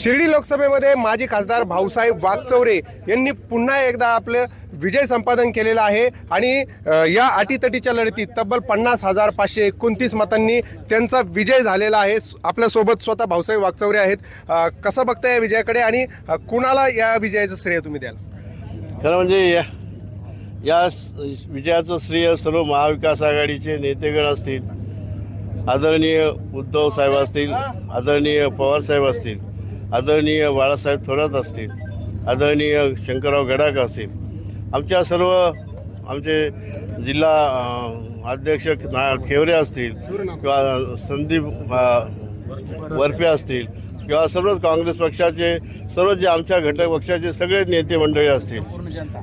शिर्डी लोकसभेमध्ये माजी खासदार भाऊसाहेब वागचौरे यांनी पुन्हा एकदा आपलं विजय संपादन केलेला आहे. आणि या अटीतटीच्या लढतीत तब्बल पन्नास हजार पाचशे एकोणतीस मतांनी त्यांचा विजय झालेला आहे. आपल्यासोबत स्वतः भाऊसाहेब वागचौरे आहेत. कसं बघता या विजयाकडे आणि कुणाला या विजयाचं श्रेय तुम्ही द्याल? खरं म्हणजे या या विजयाचं श्रेय सर्व महाविकास आघाडीचे नेतेगण असतील. आदरणीय उद्धव साहेब असतील आदरणीय पवार साहेब असतील. आदरणीय बाळासाहेब थोरात असतील आदरणीय शंकरराव गडाख असतील आमच्या सर्व आमचे जिल्हा अध्यक्ष ना खेवरे असतील किंवा संदीप वरपे असतील किंवा सर्वच काँग्रेस पक्षाचे सर्व जे आमच्या घटक पक्षाचे सगळे नेते मंडळी असतील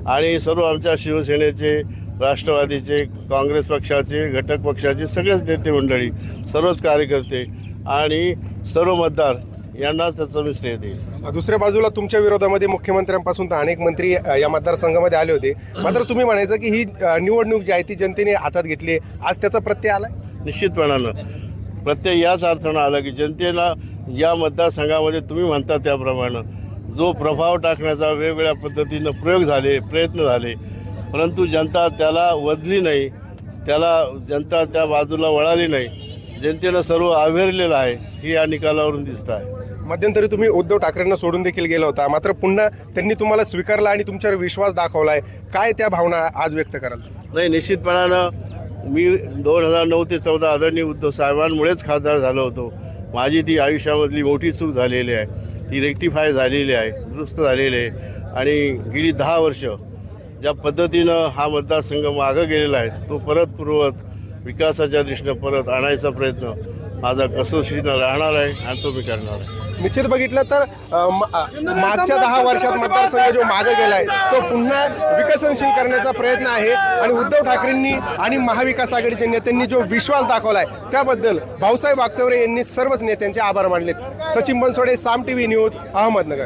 आणि सर्व आमच्या शिवसेनेचे राष्ट्रवादीचे काँग्रेस पक्षाचे घटक पक्षाचे सगळेच नेते मंडळी सर्वच कार्यकर्ते आणि सर्व मतदार यांनाच त्याचं मी श्रेय देईल. दुसऱ्या बाजूला तुमच्या विरोधामध्ये मुख्यमंत्र्यांपासून तर अनेक मंत्री अ, या मतदारसंघामध्ये आले होते. मात्र तुम्ही म्हणायचं की ही अ, निवडणूक जी आहे ती जनतेने हातात घेतली आहे. आज त्याचा प्रत्यय आलाय? निश्चितपणानं. प्रत्यय याच अर्थानं आलं की जनतेला या मतदारसंघामध्ये तुम्ही म्हणता त्याप्रमाणे जो प्रभाव टाकण्याचा वेगवेगळ्या पद्धतीनं प्रयोग झाले प्रयत्न झाले परंतु जनता त्याला वदली नाही त्याला जनता त्या बाजूला वळाली नाही जनतेनं सर्व आवेरलेलं आहे हे या निकालावरून दिसतं आहे. मध्यंतरी तुम्ही उद्धव ठाकरेंना सोडून देखील गेला होता. मात्र पुन्हा त्यांनी तुम्हाला स्वीकारला आणि तुमच्यावर विश्वास दाखवलाय. काय त्या भावना आज व्यक्त कराल? नाही निश्चितपणानं मी दोन हजार नऊ ते चौदा आदरणीय उद्धव साहेबांमुळेच खासदार झालो होतो. माझी ती आयुष्यामधली मोठी चूक झालेली आहे. ती रेक्टिफाय झालेली आहे दुरुस्त झालेली आहे. आणि गेली दहा वर्ष ज्या पद्धतीनं हा मतदारसंघ मागं गेलेला आहे तो परत पूर्वत विकासाच्या दृष्टीनं परत आणायचा प्रयत्न माझा कसोशीनं राहणार आहे आणि तो मी करणार आहे. निश्चित बघितलं तर अ, म- अ, मागच्या दहा वर्षात मतदारसंघ जो मागे गेलाय तो पुन्हा विकसनशील करण्याचा प्रयत्न आहे. आणि उद्धव ठाकरेंनी आणि महाविकास आघाडीच्या नेत्यांनी जो विश्वास दाखवलाय त्याबद्दल भाऊसाहेब वागचौरे यांनी सर्वच नेत्यांचे आभार मानलेत. Sachin Bansode Saam TV news Ahmednagar.